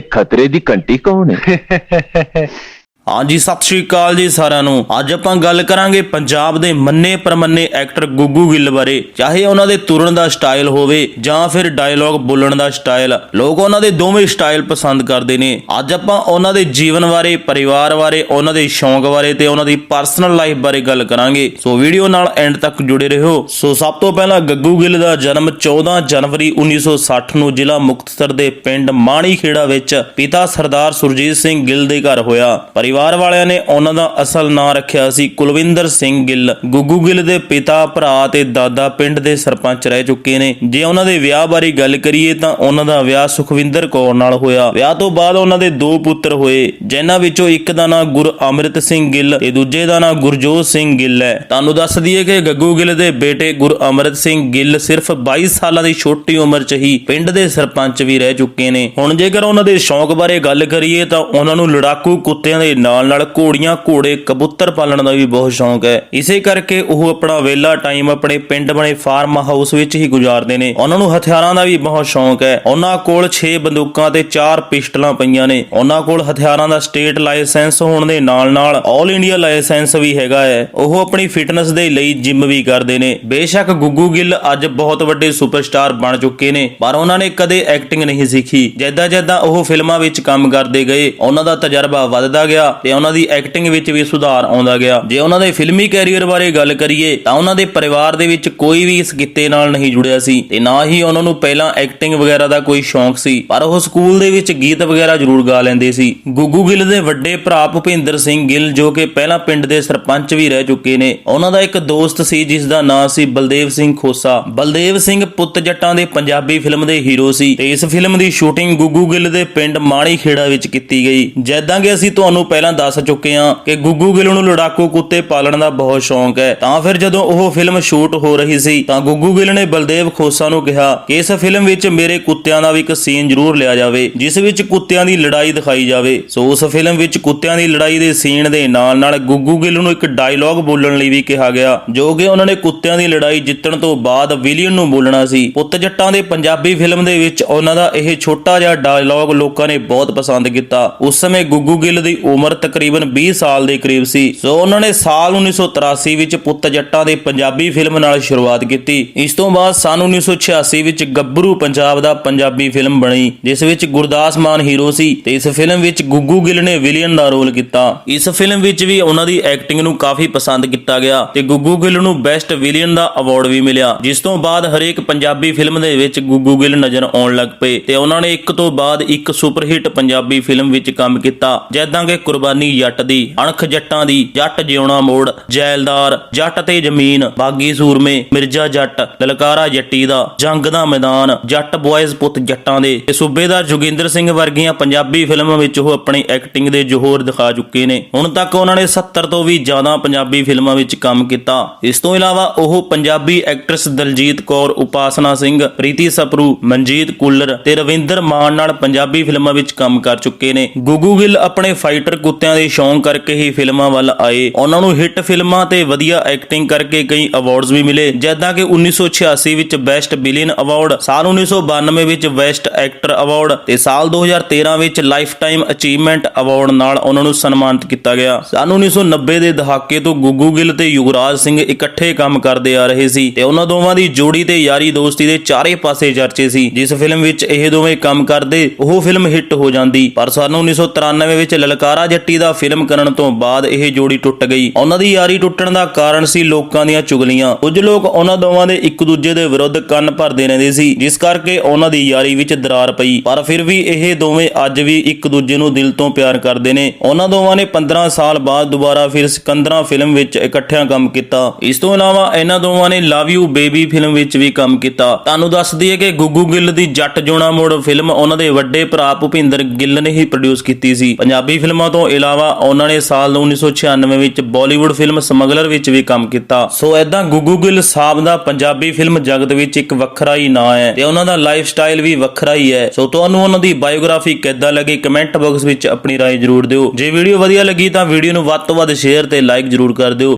ਖਤਰੇ ਦੀ ਘੰਟੀ ਕੌਣ ਹੈ? ਹਾਂਜੀ, ਸਤਿ ਸ਼੍ਰੀ ਅਕਾਲ ਜੀ ਸਾਰਿਆਂ ਨੂੰ। ਅੱਜ ਆਪਾਂ ਗੱਲ ਕਰਾਂਗੇ ਪੰਜਾਬ ਦੇ ਮੰਨੇ ਪਰਮੰਨੇ ਐਕਟਰ ਗੁੱਗੂ ਗਿੱਲ ਬਾਰੇ। ਚਾਹੇ ਉਹਨਾਂ ਦੇ ਤੁਰਨ ਦਾ ਸਟਾਈਲ ਹੋਵੇ ਜਾਂ ਫਿਰ ਡਾਇਲੌਗ ਬੋਲਣ ਦਾ ਸਟਾਈਲ, ਲੋਕ ਉਹਨਾਂ ਦੇ ਦੋਵੇਂ ਸਟਾਈਲ ਪਸੰਦ ਕਰਦੇ ਨੇ। ਅੱਜ ਆਪਾਂ ਉਹਨਾਂ ਦੇ ਜੀਵਨ ਬਾਰੇ, ਪਰਿਵਾਰ ਬਾਰੇ, ਉਹਨਾਂ ਦੇ ਸ਼ੌਂਕ ਬਾਰੇ ਤੇ ਉਹਨਾਂ ਦੀ ਪਰਸਨਲ ਲਾਈਫ ਬਾਰੇ ਗੱਲ ਕਰਾਂਗੇ। ਸੋ ਵੀਡੀਓ ਨਾਲ ਐਂਡ ਤੱਕ ਜੁੜੇ ਰਹੋ। ਸੋ ਸਭ ਤੋਂ ਪਹਿਲਾਂ ਗੱਗੂ ਗਿੱਲ ਦਾ ਜਨਮ 14 ਜਨਵਰੀ 1960 ਨੂੰ ਜ਼ਿਲ੍ਹਾ ਮੁਕਤਸਰ ਦੇ ਪਿੰਡ ਮਾਣੀਖੇੜਾ ਵਿੱਚ ਪਿਤਾ ਸਰਦਾਰ ਸੁਰਜੀਤ ਸਿੰਘ ਗਿੱਲ ਦੇ ਘਰ ਹੋਇਆ। ਪਰਿਵਾਰ ਵਾਲਿਆਂ ਨੇ ਉਹਨਾਂ ਦਾ ਅਸਲ ਨਾਂ ਰੱਖਿਆ ਸੀ ਕੁਲਵਿੰਦਰ ਸਿੰਘ ਗਿੱਲ। ਗੁੱਗੂ ਗਿੱਲ ਦੇ ਪਿਤਾ, ਭਰਾ ਤੇ ਦਾਦਾ ਪਿੰਡ ਦੇ ਸਰਪੰਚ ਰਹਿ ਚੁੱਕੇ ਨੇ। ਜੇ ਉਹਨਾਂ ਦੇ ਵਿਆਹ ਬਾਰੇ ਗੱਲ ਕਰੀਏ ਤਾਂ ਉਹਨਾਂ ਦਾ ਵਿਆਹ ਸੁਖਵਿੰਦਰ ਕੌਰ ਨਾਲ ਹੋਇਆ। ਵਿਆਹ ਤੋਂ ਬਾਅਦ ਉਹਨਾਂ ਦੇ ਦੋ ਪੁੱਤਰ ਹੋਏ, ਜਿਨ੍ਹਾਂ ਵਿੱਚੋਂ ਇੱਕ ਦਾ ਨਾਂ ਗੁਰ ਅੰਮ੍ਰਿਤ ਸਿੰਘ ਗਿੱਲ ਤੇ ਦੂਜੇ ਦਾ ਨਾਂ ਗੁਰਜੋਤ ਸਿੰਘ ਗਿੱਲ ਹੈ। ਤੁਹਾਨੂੰ ਦੱਸ ਦਈਏ ਕਿ ਗੱਗੂ ਗਿੱਲ ਦੇ ਬੇਟੇ ਗੁਰ ਅੰਮ੍ਰਿਤ ਸਿੰਘ ਗਿੱਲ ਸਿਰਫ 22 ਸਾਲਾਂ ਦੀ ਛੋਟੀ ਉਮਰ 'ਚ ਹੀ ਪਿੰਡ ਦੇ ਸਰਪੰਚ ਵੀ ਰਹਿ ਚੁੱਕੇ ਨੇ। ਹੁਣ ਜੇਕਰ ਉਹਨਾਂ ਦੇ ਸ਼ੌਂਕ ਬਾਰੇ ਗੱਲ ਕਰੀਏ ਤਾਂ ਉਹਨਾਂ ਨੂੰ ਲੜਾਕੂ ਕੁੱਤਿਆਂ ਦੇ ਨਾਲ ਨਾਲ ਘੋੜੀਆਂ, ਘੋੜੇ, ਕਬੂਤਰ ਪਾਲਣ ਦਾ ਵੀ ਬਹੁਤ ਸ਼ੌਂਕ ਹੈ। ਇਸੇ ਕਰਕੇ ਉਹ ਆਪਣਾ ਵਿਹਲਾ ਟਾਈਮ ਆਪਣੇ ਪਿੰਡ ਬਣੇ ਫਾਰਮ ਹਾਊਸ ਵਿੱਚ ਹੀ ਗੁਜ਼ਾਰਦੇ ਨੇ। ਉਹਨਾਂ ਨੂੰ ਹਥਿਆਰਾਂ ਦਾ ਵੀ ਬਹੁਤ ਸ਼ੌਂਕ ਹੈ। ਉਹਨਾਂ ਕੋਲ 6 ਬੰਦੂਕਾਂ ਤੇ 4 ਪਿਸਟਲਾਂ ਪਈਆਂ ਨੇ। ਉਹਨਾਂ ਕੋਲ ਹਥਿਆਰਾਂ ਦਾ ਸਟੇਟ ਲਾਇਸੈਂਸ ਹੋਣ ਦੇ ਨਾਲ ਨਾਲ ਆਲ ਇੰਡੀਆ ਲਾਇਸੈਂਸ ਵੀ ਹੈਗਾ ਹੈ। ਉਹ ਆਪਣੀ ਫਿਟਨੈਸ ਦੇ ਲਈ ਜਿਮ ਵੀ ਕਰਦੇ ਨੇ। ਬੇਸ਼ੱਕ ਗੁੱਗੂ ਗਿੱਲ ਅੱਜ ਬਹੁਤ ਵੱਡੇ ਸੁਪਰਸਟਾਰ ਬਣ ਚੁੱਕੇ ਨੇ, ਪਰ ਉਹਨਾਂ ਨੇ ਕਦੇ ਐਕਟਿੰਗ ਨਹੀਂ ਸਿੱਖੀ। ਜਿੱਦਾਂ ਜਿੱਦਾਂ ਉਹ ਫਿਲਮਾਂ ਵਿੱਚ ਕੰਮ ਕਰਦੇ ਗਏ, ਉਹਨਾਂ ਦਾ ਤਜਰਬਾ ਵੱਧਦਾ ਗਿਆ। ਤੇ ਉਹਨਾਂ ਦੀ ਐਕਟਿੰਗ ਵਿੱਚ ਵੀ ਸੁਧਾਰ ਆਉਂਦਾ ਗਿਆ। ਜੇ ਉਹਨਾਂ ਦੇ ਫਿਲਮੀ ਕੈਰੀਅਰ ਬਾਰੇ ਗੱਲ ਕਰੀਏ, ਤਾਂ ਉਹਨਾਂ ਦੇ ਪਰਿਵਾਰ ਦੇ ਵਿੱਚ ਕੋਈ ਵੀ ਇਸ ਕਿੱਤੇ ਨਾਲ ਨਹੀਂ ਜੁੜਿਆ ਸੀ ਤੇ ਨਾ ਹੀ ਉਹਨਾਂ ਨੂੰ ਪਹਿਲਾਂ ਐਕਟਿੰਗ ਵਗੈਰਾ ਦਾ ਕੋਈ ਸ਼ੌਂਕ ਸੀ, ਪਰ ਉਹ ਸਕੂਲ ਦੇ ਵਿੱਚ ਗੀਤ ਵਗੈਰਾ ਜ਼ਰੂਰ ਗਾ ਲੈਂਦੇ ਸੀ। ਗੁੱਗੂ ਗਿੱਲ ਦੇ ਵੱਡੇ ਭਰਾ ਭੁਪਿੰਦਰ ਸਿੰਘ ਗਿੱਲ, ਜੋ ਕਿ ਪਹਿਲਾਂ ਪਿੰਡ ਦੇ ਸਰਪੰਚ ਵੀ ਰਹਿ ਚੁੱਕੇ ਨੇ, ਉਹਨਾਂ ਦਾ ਇੱਕ ਦੋਸਤ ਸੀ ਜਿਸ ਦਾ ਨਾਂ ਸੀ ਬਲਦੇਵ ਸਿੰਘ ਖੋਸਾ। ਬਲਦੇਵ ਸਿੰਘ ਪੁੱਤ ਜੱਟਾਂ ਦੇ ਪੰਜਾਬੀ ਫਿਲਮ ਦੇ ਹੀਰੋ ਸੀ ਤੇ ਇਸ ਫਿਲਮ ਦੀ ਸ਼ੂਟਿੰਗ ਗੁੱਗੂ ਗਿੱਲ ਦੇ ਪਿੰਡ ਮਾਣੀ ਖੇੜਾ ਵਿੱਚ ਕੀਤੀ ਗਈ। ਜੈਦਾਂ ਕਿ ਅਸੀਂ ਤੁਹਾਨੂੰ ਪਹਿਲਾਂ ਪਹਿਲਾਂ ਦੱਸ ਚੁੱਕੇ ਹਾਂ ਕਿ ਗੁੱਗੂ ਗਿੱਲ ਨੂੰ ਲੜਾਕੂ ਕੁੱਤੇ ਪਾਲਣ ਦਾ ਬਹੁਤ ਸ਼ੌਂਕ ਹੈ। ਤਾਂ ਫਿਰ ਜਦੋਂ ਉਹ ਫਿਲਮ ਸ਼ੂਟ ਹੋ ਰਹੀ ਸੀ, ਤਾਂ ਗੁੱਗੂ ਗਿੱਲ ਨੇ ਬਲਦੇਵ ਖੋਸਾ ਨੂੰ ਕਿਹਾ ਕਿ ਇਸ ਫਿਲਮ ਵਿੱਚ ਮੇਰੇ ਕੁੱਤਿਆਂ ਦਾ ਵੀ ਇੱਕ ਸੀਨ ਜ਼ਰੂਰ ਲਿਆ ਜਾਵੇ, ਜਿਸ ਵਿੱਚ ਕੁੱਤਿਆਂ ਦੀ ਲੜਾਈ ਦਿਖਾਈ ਜਾਵੇ। ਸੋ ਉਸ ਫਿਲਮ ਵਿੱਚ ਕੁੱਤਿਆਂ ਦੀ ਲੜਾਈ ਦੇ ਸੀਨ ਦੇ ਨਾਲ ਨਾਲ ਗੁੱਗੂ ਗਿੱਲ ਨੂੰ ਇੱਕ ਡਾਇਲੌਗ ਬੋਲਣ ਲਈ ਵੀ ਕਿਹਾ ਗਿਆ, ਜੋ ਕਿ ਉਹਨਾਂ ਨੇ ਕੁੱਤਿਆਂ ਦੀ ਲੜਾਈ ਜਿੱਤਣ ਤੋਂ ਬਾਅਦ ਵਿਲੀਅਨ ਨੂੰ ਬੋਲਣਾ ਸੀ। ਪੁੱਤ ਜੱਟਾਂ ਦੇ ਪੰਜਾਬੀ ਫਿਲਮ ਦੇ ਵਿੱਚ ਉਹਨਾਂ ਦਾ ਇਹ ਛੋਟਾ ਜਿਹਾ ਡਾਇਲੌਗ ਲੋਕਾਂ ਨੇ ਬਹੁਤ ਪਸੰਦ ਕੀਤਾ। ਉਸ ਸਮੇਂ ਗੁੱਗੂ ਗਿੱਲ ਦੀ ਉਮਰ ਤਕਰੀਬਨ 20 ਸਾਲ ਦੇ ਕਰੀਬ ਸੀ। ਸੋ ਉਹਨਾਂ ਨੇ ਸਾਲ 1983 ਵਿੱਚ ਪੁੱਤ ਜੱਟਾਂ ਦੇ ਪੰਜਾਬੀ ਫਿਲਮ ਨਾਲ ਸ਼ੁਰੂਆਤ ਕੀਤੀ। ਇਸ ਤੋਂ ਬਾਅਦ ਸਨ 1986 ਵਿੱਚ ਗੱਭਰੂ ਪੰਜਾਬ ਦਾ ਪੰਜਾਬੀ ਫਿਲਮ ਬਣੀ, ਜਿਸ ਵਿੱਚ ਗੁਰਦਾਸ ਮਾਨ ਹੀਰੋ ਸੀ ਤੇ ਇਸ ਫਿਲਮ ਵਿੱਚ ਗੁੱਗੂ ਗਿੱਲ ਨੇ ਵਿਲੀਅਨ ਦਾ ਰੋਲ ਕੀਤਾ। ਇਸ ਫਿਲਮ ਵਿੱਚ ਵੀ ਉਹਨਾਂ ਦੀ ਐਕਟਿੰਗ ਨੂੰ ਕਾਫੀ ਪਸੰਦ ਕੀਤਾ ਗਿਆ ਤੇ ਗੁੱਗੂ ਗਿੱਲ ਨੂੰ ਬੈਸਟ ਵਿਲੀਅਨ ਦਾ ਅਵਾਰਡ ਵੀ ਮਿਲਿਆ, ਜਿਸ ਤੋਂ ਬਾਅਦ ਹਰੇਕ ਪੰਜਾਬੀ ਫਿਲਮ ਦੇ ਵਿੱਚ ਗੁੱਗੂ ਗਿੱਲ ਨਜ਼ਰ ਆਉਣ ਲੱਗ ਪਏ ਤੇ ਉਹਨਾਂ ਨੇ ਇੱਕ ਤੋਂ ਬਾਅਦ ਇੱਕ ਸੁਪਰਹਿੱਟ ਪੰਜਾਬੀ ਫਿਲਮ ਵਿੱਚ ਕੰਮ ਕੀਤਾ, ਜਿੱਦਾਂ ਕਿ ਕੁਰਬਾਨੀ ਜੱਟ ਦੀ, ਅਣਖ ਜੱਟਾਂ ਦੀ, ਜੱਟ ਜਿਉਣਾ ਮੋੜ, ਜੈਲਦਾਰ, ਜੱਟ ਤੇ ਜ਼ਮੀਨ, ਬਾਗੀ ਸੂਰਮੇ, ਮਿਰਜ਼ਾ ਜੱਟ, ਲਲਕਾਰਾ ਜੱਟੀ ਦਾ, ਜੰਗ ਦਾ ਮੈਦਾਨ, ਜੱਟ ਬॉयਜ਼ ਪੁੱਤ ਜੱਟਾਂ ਦੇ। ਤੇ ਸੂਬੇਦਾਰ ਜੋਗਿੰਦਰ ਸਿੰਘ ਵਰਗੀਆਂ ਪੰਜਾਬੀ ਫਿਲਮਾਂ ਵਿੱਚ ਉਹ ਆਪਣੀ ਐਕਟਿੰਗ ਦੇ ਜੋਹਰ ਦਿਖਾ ਚੁੱਕੇ ਨੇ। ਹੁਣ ਤੱਕ ਉਹਨਾਂ ਨੇ 70 ਤੋਂ ਵੀ ਜ਼ਿਆਦਾ ਪੰਜਾਬੀ ਫਿਲਮਾਂ ਵਿੱਚ ਕੰਮ ਕੀਤਾ। ਇਸ ਤੋਂ ਇਲਾਵਾ ਉਹ ਪੰਜਾਬੀ ਐਕਟਰਸ ਦਲਜੀਤ ਕੌਰ, ਉਪਾਸਨਾ ਸਿੰਘ, ਪ੍ਰੀਤੀ ਸਪਰੂ, ਮਨਜੀਤ ਕੁੱਲਰ ਤੇ ਰਵਿੰਦਰ ਮਾਨ ਨਾਲ ਪੰਜਾਬੀ ਫਿਲਮਾਂ ਵਿੱਚ ਕੰਮ ਕਰ ਚੁੱਕੇ ਨੇ। ਗੁੱਗੂ ਗਿੱਲ ਆਪਣੇ ਫਾਈਟਰ ਕੁੱਤਿਆਂ ਦੇ ਸ਼ੌਂਕ ਕਰਕੇ ਹੀ ਫਿਲਮਾਂ ਵੱਲ ਆਏ। ਉਹਨਾਂ ਨੂੰ ਹਿੱਟ ਫਿਲਮਾਂ ਤੇ ਵਧੀਆ ਐਕਟਿੰਗ ਕਰਕੇ ਕਈ ਅਵਾਰਡਸ ਵੀ ਮਿਲੇ। ਜਿੱਦਾਂ ਕਿ 1986 ਵਿੱਚ ਬੈਸਟ ਬਿਲੀਅਨ ਅਵਾਰਡ ਸਾਲ 1992 ਵਿੱਚ ਬੈਸਟ ਐਕਟਰ ਅਵਾਰਡ ਤੇ ਸਾਲ 2013 ਵਿੱਚ ਲਾਈਫ ਟਾਈਮ ਅਚੀਵਮੈਂਟ ਅਵਾਰਡ ਨਾਲ ਉਹਨਾਂ ਨੂੰ ਸਨਮਾਨਿਤ ਕੀਤਾ ਗਿਆ। ਸਨ 1990 ਦੇ ਦਹਾਕੇ ਤੋਂ ਗੁੱਗੂ ਗਿੱਲ ਤੇ ਯੁਵਰਾਜ ਸਿੰਘ ਇਕੱਠੇ ਕੰਮ ਕਰਦੇ ਆ ਰਹੇ ਸੀ ਤੇ ਉਹਨਾਂ ਦੋਵਾਂ ਦੀ ਜੋੜੀ ਤੇ ਯਾਰੀ ਦੋਸਤੀ ਦੇ ਚਾਰੇ ਪਾਸੇ ਚਰਚੇ ਸੀ। ਜਿਸ ਫਿਲਮ ਵਿੱਚ ਇਹ ਦੋਵੇਂ ਕੰਮ ਕਰਦੇ, ਉਹ ਫਿਲਮ ਹਿੱਟ ਹੋ ਜਾਂਦੀ। ਪਰ ਸਨ 1993 ਵਿੱਚ ਲਲਕਾਰਾ ਜੱਟੀ ਦਾ ਫਿਲਮ ਕਰਨ ਤੋਂ ਬਾਅਦ ਇਹ ਜੋੜੀ ਟੁੱਟ ਗਈ। ਉਹਨਾਂ ਦੀ ਯਾਰੀ ਟੁੱਟਣ ਦਾ ਕਾਰਨ ਸੀ ਲੋਕਾਂ ਦੀਆਂ ਚੁਗਲੀਆਂ। ਕੁਝ ਲੋਕ ਉਹਨਾਂ ਦੋਵਾਂ ਦੇ ਇੱਕ ਦੂਜੇ ਦੇ ਵਿਰੁੱਧ ਕੰਨ ਭਰਦੇ ਰਹਿੰਦੇ ਸੀ। ਜਿਸ ਕਰਕੇ ਉਹਨਾਂ ਦੀ ਯਾਰੀ ਵਿੱਚ ਦਰਾਰ ਪਈ। ਪਰ ਫਿਰ ਵੀ ਇਹ ਦੋਵੇਂ ਅੱਜ ਵੀ ਇੱਕ ਦੂਜੇ ਨੂੰ ਦਿਲ ਤੋਂ ਪਿਆਰ ਕਰਦੇ ਨੇ। ਉਹਨਾਂ ਦੋਵਾਂ ਨੇ 15 ਸਾਲ ਬਾਅਦ ਦੁਬਾਰਾ ਫਿਰ ਸਿਕੰਦਰਾ ਫਿਲਮ ਵਿੱਚ ਇਕੱਠਿਆਂ ਕੰਮ ਕੀਤਾ। ਇਸ ਤੋਂ ਇਲਾਵਾ ਇਹਨਾਂ ਦੋਵਾਂ ਨੇ ਲਵ ਯੂ ਬੇਬੀ ਫਿਲਮ ਵਿੱਚ ਵੀ ਕੰਮ ਕੀਤਾ। ਤੁਹਾਨੂੰ ਦੱਸ ਦਈਏ ਕਿ ਗੁੱਗੂ ਗਿੱਲ ਦੀ ਜੱਟ ਜੋਣਾ ਮੋੜ ਫਿਲਮ ਉਹਨਾਂ ਦੇ ਵੱਡੇ ਭਰਾ ਭੁਪਿੰਦਰ ਗਿੱਲ ਨੇ ਹੀ ਪ੍ਰੋਡਿਊਸ ਕੀਤੀ ਸੀ। ਪੰਜਾਬੀ ਫਿਲਮਾਂ ਤੋਂ ਇਲਾਵਾ ਉਹਨਾਂ ਨੇ ਸਾਲ 1996 ਵਿੱਚ ਬਾਲੀਵੁੱਡ ਫਿਲਮ ਸਮਗਲਰ ਵਿੱਚ ਵੀ ਕੰਮ ਕੀਤਾ। ਸੋ ਐਦਾਂ ਗੁੱਗੂ ਗਿੱਲ ਸਾਹਿਬ ਦਾ ਪੰਜਾਬੀ ਫਿਲਮ ਜਗਤ ਵਿੱਚ ਇੱਕ ਵੱਖਰਾ ਹੀ ਨਾਂ ਹੈ ਤੇ ਉਹਨਾਂ ਦਾ ਲਾਈਫ ਸਟਾਈਲ ਸਟਾਈਲ ਵੀ ਵੱਖਰਾ ਹੀ ਹੈ ਸੋ ਤੁਹਾਨੂੰ ਉਹਨਾਂ ਦੀ ਬਾਇਓਗ੍ਰਾਫੀ ਕਿੱਦਾਂ ਲੱਗੀ ਕਮੈਂਟ ਬਾਕਸ ਵਿੱਚ ਆਪਣੀ رائے ਜ਼ਰੂਰ ਦਿਓ ਜੇ ਵੀਡੀਓ ਵਧੀਆ ਲੱਗੀ ਤਾਂ ਵੀਡੀਓ ਨੂੰ ਵੱਧ ਤੋਂ ਵੱਧ ਸ਼ੇਅਰ ਤੇ ਲਾਈਕ ਜ਼ਰੂਰ ਕਰ ਦਿਓ